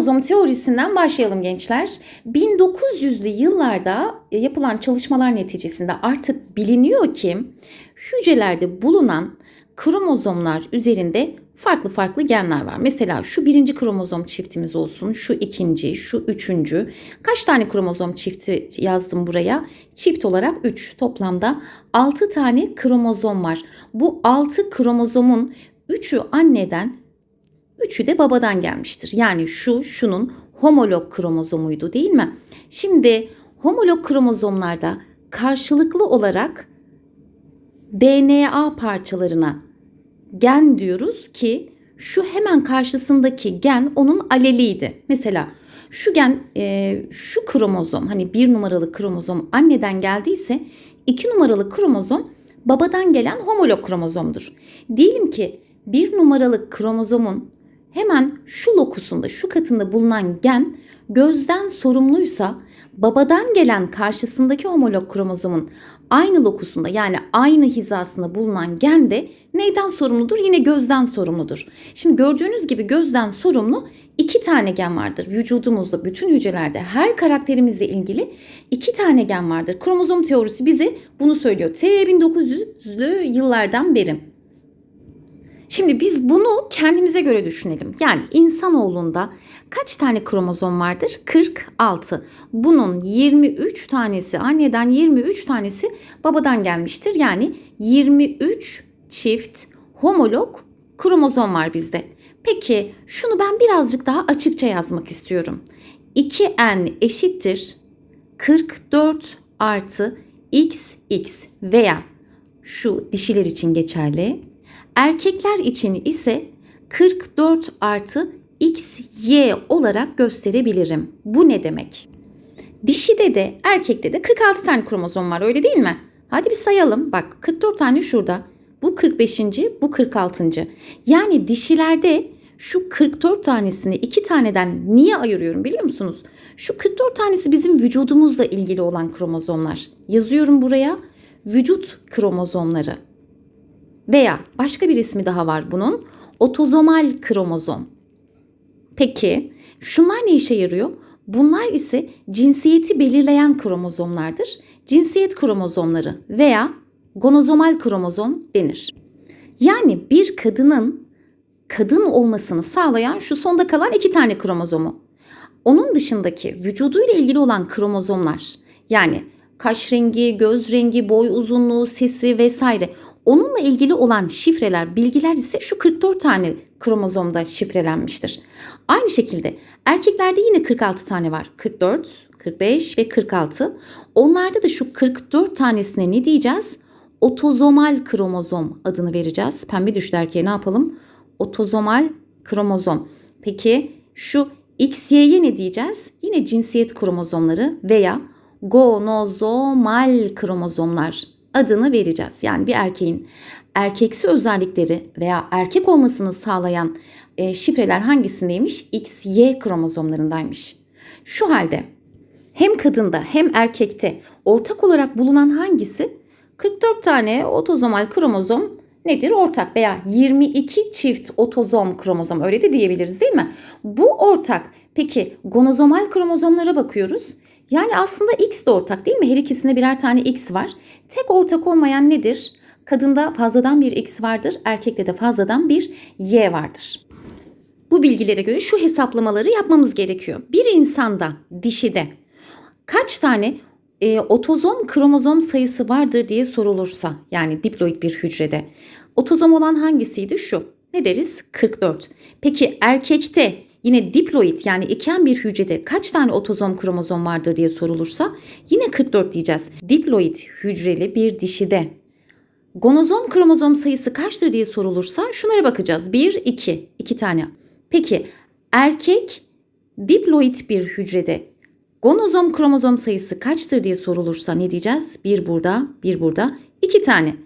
Kromozom teorisinden başlayalım gençler. 1900'lü yıllarda yapılan çalışmalar neticesinde artık biliniyor ki hücrelerde bulunan kromozomlar üzerinde farklı farklı genler var. Mesela şu birinci kromozom çiftimiz olsun, şu ikinci, şu üçüncü. Kaç tane kromozom çifti yazdım buraya? Çift olarak 3. Toplamda 6 tane kromozom var. Bu 6 kromozomun 3'ü anneden, Üçü de babadan gelmiştir. Yani şu şunun homolog kromozomuydu değil mi? Şimdi homolog kromozomlarda karşılıklı olarak DNA parçalarına gen diyoruz ki şu hemen karşısındaki gen onun aleliydi. Mesela şu gen e, şu kromozom hani bir numaralı kromozom anneden geldiyse iki numaralı kromozom babadan gelen homolog kromozomdur. Diyelim ki bir numaralı kromozomun hemen şu lokusunda, şu katında bulunan gen gözden sorumluysa babadan gelen karşısındaki homolog kromozomun aynı lokusunda yani aynı hizasında bulunan gen de neyden sorumludur? Yine gözden sorumludur. Şimdi gördüğünüz gibi gözden sorumlu iki tane gen vardır. Vücudumuzda bütün hücrelerde her karakterimizle ilgili iki tane gen vardır. Kromozom teorisi bize bunu söylüyor. T 1900'lü yıllardan beri. Şimdi biz bunu kendimize göre düşünelim. Yani insanoğlunda kaç tane kromozom vardır? 46. Bunun 23 tanesi anneden 23 tanesi babadan gelmiştir. Yani 23 çift homolog kromozom var bizde. Peki şunu ben birazcık daha açıkça yazmak istiyorum. 2n eşittir 44 artı xx veya şu dişiler için geçerli Erkekler için ise 44 artı XY olarak gösterebilirim. Bu ne demek? Dişide de erkekte de 46 tane kromozom var öyle değil mi? Hadi bir sayalım. Bak 44 tane şurada. Bu 45. bu 46. Yani dişilerde şu 44 tanesini iki taneden niye ayırıyorum biliyor musunuz? Şu 44 tanesi bizim vücudumuzla ilgili olan kromozomlar. Yazıyorum buraya vücut kromozomları. Veya başka bir ismi daha var bunun. Otozomal kromozom. Peki şunlar ne işe yarıyor? Bunlar ise cinsiyeti belirleyen kromozomlardır. Cinsiyet kromozomları veya gonozomal kromozom denir. Yani bir kadının kadın olmasını sağlayan şu sonda kalan iki tane kromozomu. Onun dışındaki vücuduyla ilgili olan kromozomlar yani kaş rengi, göz rengi, boy uzunluğu, sesi vesaire Onunla ilgili olan şifreler, bilgiler ise şu 44 tane kromozomda şifrelenmiştir. Aynı şekilde erkeklerde yine 46 tane var. 44, 45 ve 46. Onlarda da şu 44 tanesine ne diyeceğiz? Otozomal kromozom adını vereceğiz. Pembe düştü erkeğe ne yapalım? Otozomal kromozom. Peki şu XY'ye ne diyeceğiz? Yine cinsiyet kromozomları veya gonozomal kromozomlar adını vereceğiz. Yani bir erkeğin erkeksi özellikleri veya erkek olmasını sağlayan e, şifreler hangisindeymiş? X, Y kromozomlarındaymış. Şu halde hem kadında hem erkekte ortak olarak bulunan hangisi? 44 tane otozomal kromozom nedir? Ortak veya 22 çift otozom kromozom öyle de diyebiliriz değil mi? Bu ortak. Peki gonozomal kromozomlara bakıyoruz. Yani aslında X de ortak değil mi? Her ikisinde birer tane X var. Tek ortak olmayan nedir? Kadında fazladan bir X vardır, erkekte de fazladan bir Y vardır. Bu bilgilere göre şu hesaplamaları yapmamız gerekiyor. Bir insanda, dişide kaç tane e, otozom kromozom sayısı vardır diye sorulursa yani diploid bir hücrede. Otozom olan hangisiydi? Şu. Ne deriz? 44. Peki erkekte Yine diploid yani iken bir hücrede kaç tane otozom kromozom vardır diye sorulursa yine 44 diyeceğiz. Diploid hücreli bir dişide gonozom kromozom sayısı kaçtır diye sorulursa şunlara bakacağız. 1, 2, 2 tane. Peki erkek diploid bir hücrede gonozom kromozom sayısı kaçtır diye sorulursa ne diyeceğiz? Bir burada, bir burada, iki tane.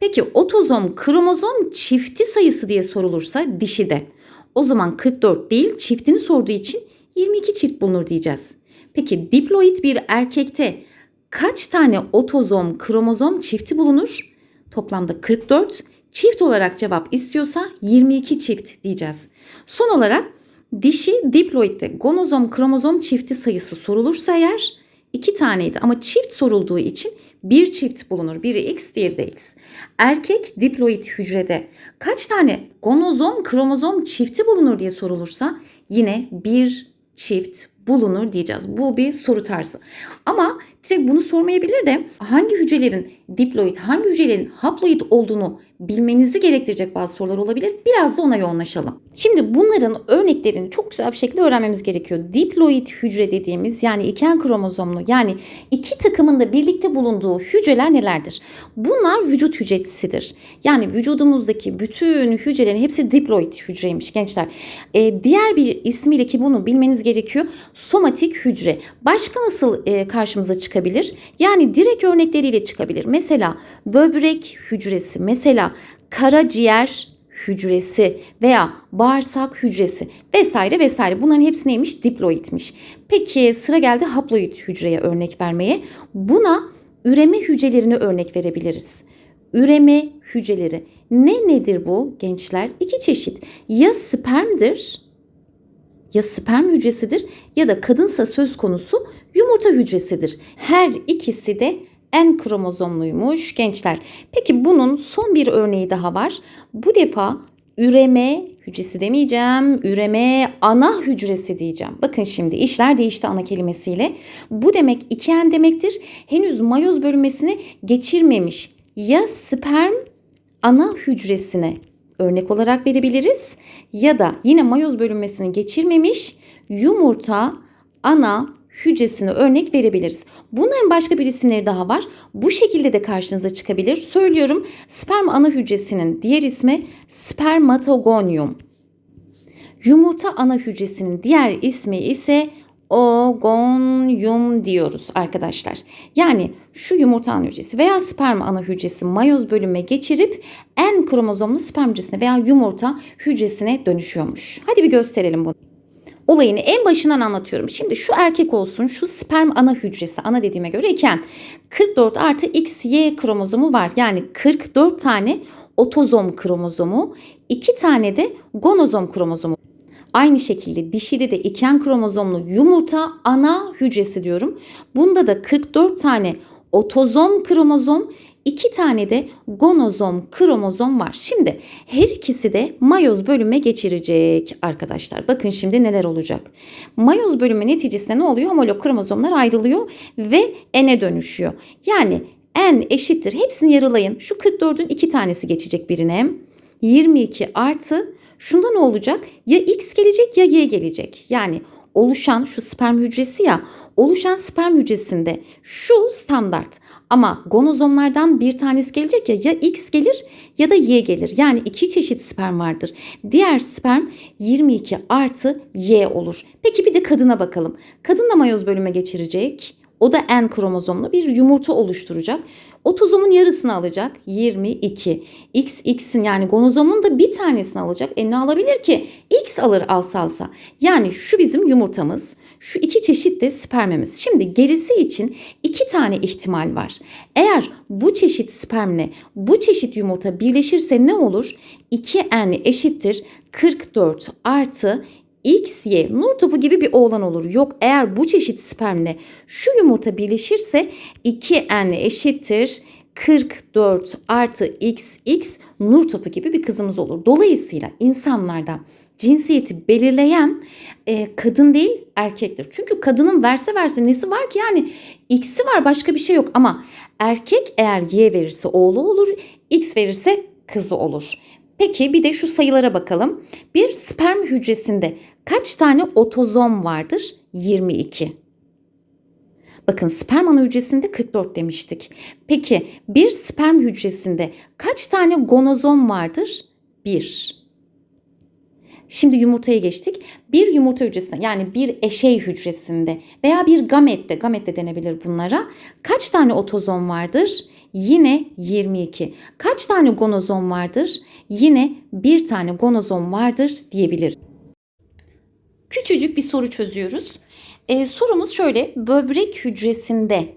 Peki otozom kromozom çifti sayısı diye sorulursa dişide o zaman 44 değil çiftini sorduğu için 22 çift bulunur diyeceğiz. Peki diploid bir erkekte kaç tane otozom kromozom çifti bulunur? Toplamda 44. Çift olarak cevap istiyorsa 22 çift diyeceğiz. Son olarak Dişi diploidde gonozom kromozom çifti sayısı sorulursa eğer iki taneydi ama çift sorulduğu için bir çift bulunur. Biri X, diğeri de X. Erkek diploid hücrede kaç tane gonozom kromozom çifti bulunur diye sorulursa yine bir çift bulunur diyeceğiz. Bu bir soru tarzı. Ama direkt bunu sormayabilir de hangi hücrelerin diploid, hangi hücrelerin haploid olduğunu bilmenizi gerektirecek bazı sorular olabilir. Biraz da ona yoğunlaşalım. Şimdi bunların örneklerini çok güzel bir şekilde öğrenmemiz gerekiyor. Diploid hücre dediğimiz yani iken kromozomlu yani iki takımın da birlikte bulunduğu hücreler nelerdir? Bunlar vücut hücresidir. Yani vücudumuzdaki bütün hücrelerin hepsi diploid hücreymiş gençler. Ee, diğer bir ismiyle ki bunu bilmeniz gerekiyor. Somatik hücre. Başka nasıl e, karşımıza çıkabilir? Yani direkt örnekleriyle çıkabilir. Mesela böbrek hücresi, mesela karaciğer hücresi veya bağırsak hücresi vesaire vesaire. Bunların hepsi neymiş? Diploidmiş. Peki sıra geldi haploid hücreye örnek vermeye. Buna üreme hücrelerini örnek verebiliriz. Üreme hücreleri. Ne nedir bu gençler? İki çeşit. Ya spermdir ya sperm hücresidir ya da kadınsa söz konusu yumurta hücresidir. Her ikisi de en kromozomluymuş gençler. Peki bunun son bir örneği daha var. Bu defa üreme hücresi demeyeceğim. Üreme ana hücresi diyeceğim. Bakın şimdi işler değişti ana kelimesiyle. Bu demek iki en demektir. Henüz mayoz bölünmesini geçirmemiş. Ya sperm ana hücresine örnek olarak verebiliriz ya da yine mayoz bölünmesini geçirmemiş yumurta ana hücresine örnek verebiliriz. Bunların başka bir isimleri daha var. Bu şekilde de karşınıza çıkabilir. Söylüyorum sperm ana hücresinin diğer ismi spermatogonium. Yumurta ana hücresinin diğer ismi ise ogonyum diyoruz arkadaşlar. Yani şu yumurta ana hücresi veya sperm ana hücresi mayoz bölünme geçirip en kromozomlu sperm hücresine veya yumurta hücresine dönüşüyormuş. Hadi bir gösterelim bunu. Olayını en başından anlatıyorum. Şimdi şu erkek olsun, şu sperm ana hücresi, ana dediğime göre iken 44 artı XY kromozomu var. Yani 44 tane otozom kromozomu, 2 tane de gonozom kromozomu. Aynı şekilde dişide de iken kromozomlu yumurta ana hücresi diyorum. Bunda da 44 tane otozom kromozom, 2 tane de gonozom kromozom var. Şimdi her ikisi de mayoz bölünme geçirecek arkadaşlar. Bakın şimdi neler olacak. Mayoz bölünme neticesinde ne oluyor? Homolog kromozomlar ayrılıyor ve N'e dönüşüyor. Yani N eşittir. Hepsini yarılayın. Şu 44'ün 2 tanesi geçecek birine. 22 artı Şunda ne olacak? Ya X gelecek ya Y gelecek. Yani oluşan şu sperm hücresi ya oluşan sperm hücresinde şu standart ama gonozomlardan bir tanesi gelecek ya ya X gelir ya da Y gelir. Yani iki çeşit sperm vardır. Diğer sperm 22 artı Y olur. Peki bir de kadına bakalım. Kadın da mayoz bölüme geçirecek. O da N kromozomlu bir yumurta oluşturacak. Otozomun yarısını alacak 22. X X'in yani gonozomun da bir tanesini alacak. E ne alabilir ki? X alır alsa alsa. Yani şu bizim yumurtamız. Şu iki çeşit de spermimiz. Şimdi gerisi için iki tane ihtimal var. Eğer bu çeşit spermle bu çeşit yumurta birleşirse ne olur? 2N eşittir 44 artı XY nur topu gibi bir oğlan olur. Yok eğer bu çeşit spermle şu yumurta birleşirse 2N eşittir 44 artı XX nur topu gibi bir kızımız olur. Dolayısıyla insanlarda cinsiyeti belirleyen e, kadın değil erkektir. Çünkü kadının verse verse nesi var ki yani X'i var başka bir şey yok ama erkek eğer Y verirse oğlu olur, X verirse kızı olur. Peki bir de şu sayılara bakalım. Bir sperm hücresinde kaç tane otozom vardır? 22. Bakın sperm ana hücresinde 44 demiştik. Peki bir sperm hücresinde kaç tane gonozom vardır? 1. Şimdi yumurtaya geçtik. Bir yumurta hücresinde yani bir eşey hücresinde veya bir gamette, gamette denebilir bunlara. Kaç tane otozom vardır? Yine 22. Kaç tane gonozom vardır? Yine bir tane gonozom vardır diyebilir. Küçücük bir soru çözüyoruz. Ee, sorumuz şöyle. Böbrek hücresinde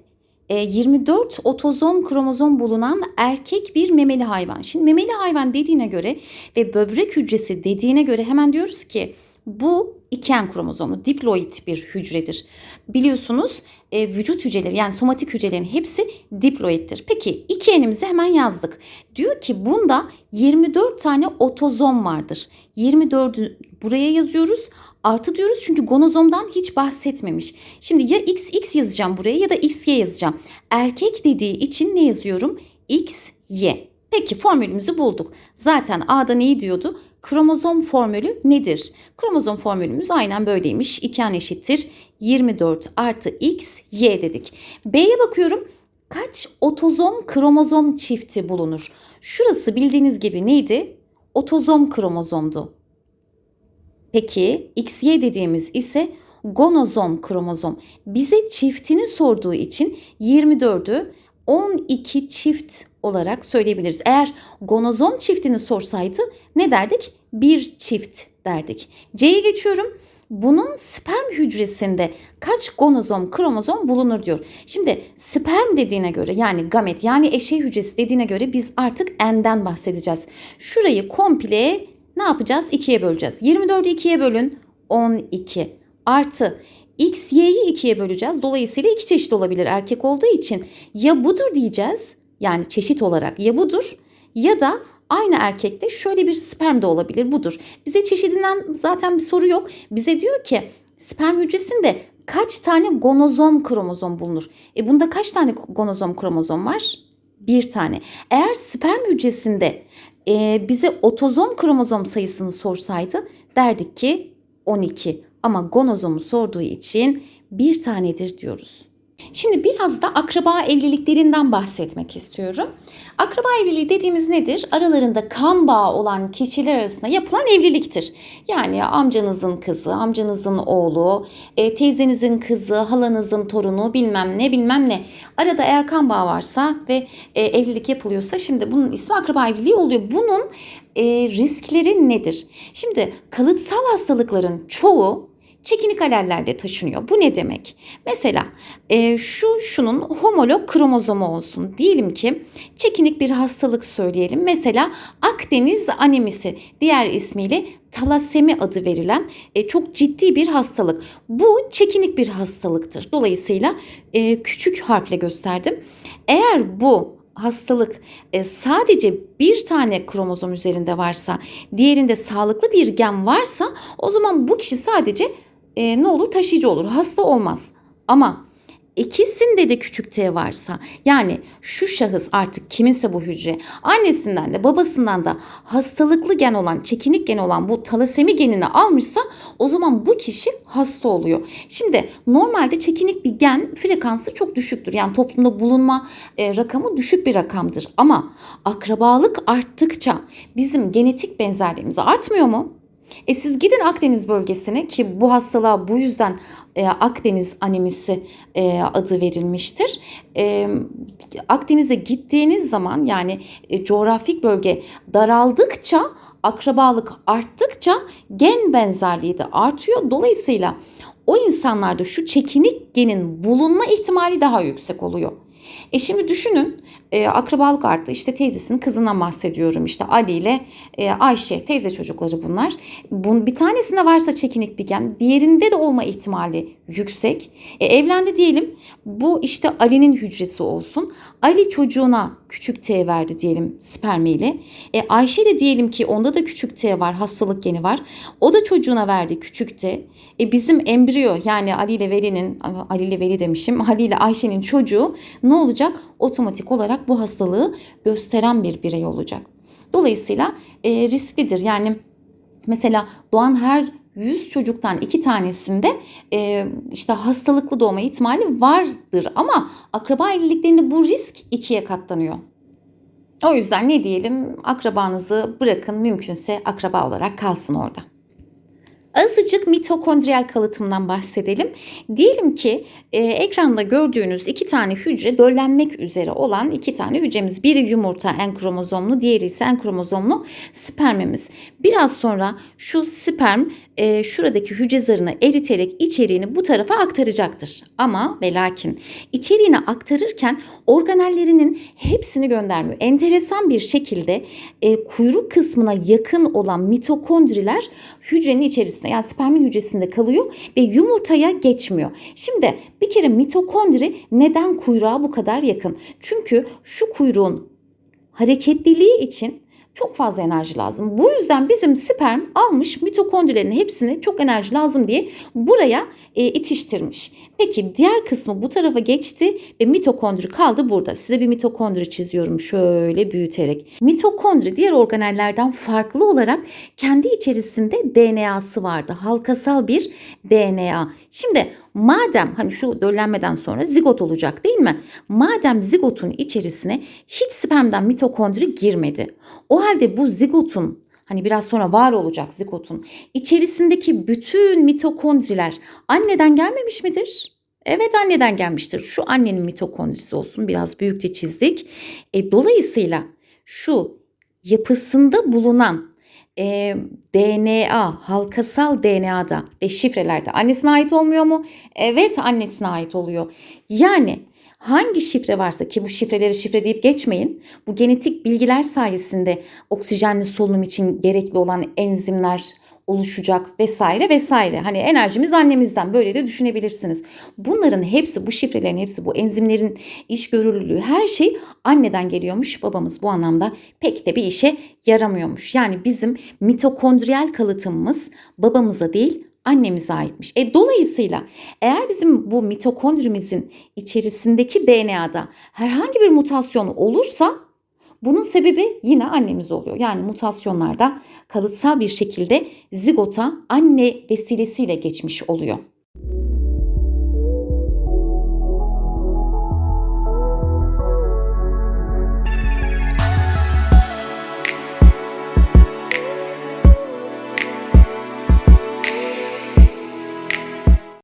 24 otozom kromozom bulunan erkek bir memeli hayvan. Şimdi memeli hayvan dediğine göre ve böbrek hücresi dediğine göre hemen diyoruz ki Bu iki en kromozomlu diploid bir hücredir. Biliyorsunuz e, vücut hücreleri yani somatik hücrelerin hepsi diploiddir. Peki iki enimizi hemen yazdık. Diyor ki bunda 24 tane otozom vardır. 24'ü buraya yazıyoruz. Artı diyoruz çünkü gonozomdan hiç bahsetmemiş. Şimdi ya XX yazacağım buraya ya da XY yazacağım. Erkek dediği için ne yazıyorum? XY. Peki formülümüzü bulduk. Zaten A'da neyi diyordu? Kromozom formülü nedir? Kromozom formülümüz aynen böyleymiş. 2 an eşittir 24 artı X, Y dedik. B'ye bakıyorum. Kaç otozom kromozom çifti bulunur? Şurası bildiğiniz gibi neydi? Otozom kromozomdu. Peki XY dediğimiz ise gonozom kromozom. Bize çiftini sorduğu için 24'ü 12 çift olarak söyleyebiliriz. Eğer gonozom çiftini sorsaydı ne derdik? Bir çift derdik. C'ye geçiyorum. Bunun sperm hücresinde kaç gonozom, kromozom bulunur diyor. Şimdi sperm dediğine göre yani gamet yani eşey hücresi dediğine göre biz artık n'den bahsedeceğiz. Şurayı komple ne yapacağız? 2'ye böleceğiz. 24'ü 2'ye bölün 12 artı x, y'yi 2'ye böleceğiz. Dolayısıyla iki çeşit olabilir erkek olduğu için. Ya budur diyeceğiz yani çeşit olarak ya budur ya da aynı erkekte şöyle bir sperm de olabilir budur. Bize çeşidinden zaten bir soru yok. Bize diyor ki sperm hücresinde kaç tane gonozom kromozom bulunur? E bunda kaç tane gonozom kromozom var? Bir tane. Eğer sperm hücresinde e, bize otozom kromozom sayısını sorsaydı derdik ki 12. Ama gonozomu sorduğu için bir tanedir diyoruz. Şimdi biraz da akraba evliliklerinden bahsetmek istiyorum. Akraba evliliği dediğimiz nedir? Aralarında kan bağı olan kişiler arasında yapılan evliliktir. Yani amcanızın kızı, amcanızın oğlu, e, teyzenizin kızı, halanızın torunu bilmem ne bilmem ne. Arada eğer kan bağı varsa ve e, evlilik yapılıyorsa şimdi bunun ismi akraba evliliği oluyor. Bunun e, riskleri nedir? Şimdi kalıtsal hastalıkların çoğu çekinik alellerde taşınıyor. Bu ne demek? Mesela e, şu şunun homolog kromozomu olsun. Diyelim ki çekinik bir hastalık söyleyelim. Mesela Akdeniz anemisi diğer ismiyle talasemi adı verilen e, çok ciddi bir hastalık. Bu çekinik bir hastalıktır. Dolayısıyla e, küçük harfle gösterdim. Eğer bu hastalık e, sadece bir tane kromozom üzerinde varsa, diğerinde sağlıklı bir gen varsa o zaman bu kişi sadece e, ne olur taşıyıcı olur, hasta olmaz. Ama ikisinde de küçük t varsa yani şu şahıs artık kiminse bu hücre annesinden de babasından da hastalıklı gen olan çekinik gen olan bu talasemi genini almışsa o zaman bu kişi hasta oluyor. Şimdi normalde çekinik bir gen frekansı çok düşüktür. Yani toplumda bulunma e, rakamı düşük bir rakamdır. Ama akrabalık arttıkça bizim genetik benzerliğimiz artmıyor mu? E siz gidin Akdeniz bölgesine ki bu hastalığa bu yüzden e, Akdeniz anemisi e, adı verilmiştir. E, Akdeniz'e gittiğiniz zaman yani e, coğrafik bölge daraldıkça akrabalık arttıkça gen benzerliği de artıyor. Dolayısıyla o insanlarda şu çekinik genin bulunma ihtimali daha yüksek oluyor. E şimdi düşünün e, akrabalık arttı. İşte teyzesinin kızından bahsediyorum. İşte Ali ile e, Ayşe teyze çocukları bunlar. Bunun bir tanesinde varsa çekinik bir gen, diğerinde de olma ihtimali yüksek. E, evlendi diyelim. Bu işte Ali'nin hücresi olsun. Ali çocuğuna küçük T verdi diyelim spermiyle. E, Ayşe de diyelim ki onda da küçük T var, hastalık geni var. O da çocuğuna verdi küçük T. E, bizim embriyo yani Ali ile Veli'nin, Ali ile Veli demişim, Ali ile Ayşe'nin çocuğu ne olacak? Otomatik olarak bu hastalığı gösteren bir birey olacak. Dolayısıyla e, risklidir. Yani mesela doğan her 100 çocuktan iki tanesinde e, işte hastalıklı doğma ihtimali vardır ama akraba evliliklerinde bu risk ikiye katlanıyor. O yüzden ne diyelim akrabanızı bırakın mümkünse akraba olarak kalsın orada. Azıcık mitokondriyal kalıtımdan bahsedelim. Diyelim ki e, ekranda gördüğünüz iki tane hücre döllenmek üzere olan iki tane hücremiz. Biri yumurta en kromozomlu, diğeri ise en kromozomlu spermimiz. Biraz sonra şu sperm e, şuradaki hücre zarını eriterek içeriğini bu tarafa aktaracaktır. Ama ve lakin içeriğini aktarırken organellerinin hepsini göndermiyor. Enteresan bir şekilde e, kuyruk kısmına yakın olan mitokondriler hücrenin içerisine hücresinde yani spermin hücresinde kalıyor ve yumurtaya geçmiyor. Şimdi bir kere mitokondri neden kuyruğa bu kadar yakın? Çünkü şu kuyruğun hareketliliği için çok fazla enerji lazım. Bu yüzden bizim sperm almış mitokondrilerin hepsine çok enerji lazım diye buraya e, itiştirmiş. Peki diğer kısmı bu tarafa geçti ve mitokondri kaldı burada. Size bir mitokondri çiziyorum şöyle büyüterek. Mitokondri diğer organellerden farklı olarak kendi içerisinde DNA'sı vardı. Halkasal bir DNA. Şimdi madem hani şu döllenmeden sonra zigot olacak değil mi? Madem zigotun içerisine hiç spermden mitokondri girmedi. O halde bu zigotun hani biraz sonra var olacak zigotun içerisindeki bütün mitokondriler anneden gelmemiş midir? Evet anneden gelmiştir. Şu annenin mitokondrisi olsun biraz büyükçe çizdik. E, dolayısıyla şu yapısında bulunan e, DNA, halkasal DNA'da ve şifrelerde annesine ait olmuyor mu? Evet annesine ait oluyor. Yani hangi şifre varsa ki bu şifreleri şifre deyip geçmeyin. Bu genetik bilgiler sayesinde oksijenli solunum için gerekli olan enzimler oluşacak vesaire vesaire. Hani enerjimiz annemizden böyle de düşünebilirsiniz. Bunların hepsi bu şifrelerin hepsi bu enzimlerin iş görürlülüğü her şey anneden geliyormuş. Babamız bu anlamda pek de bir işe yaramıyormuş. Yani bizim mitokondriyal kalıtımımız babamıza değil annemize aitmiş. E dolayısıyla eğer bizim bu mitokondrimizin içerisindeki DNA'da herhangi bir mutasyon olursa bunun sebebi yine annemiz oluyor. Yani mutasyonlarda kalıtsal bir şekilde zigota anne vesilesiyle geçmiş oluyor.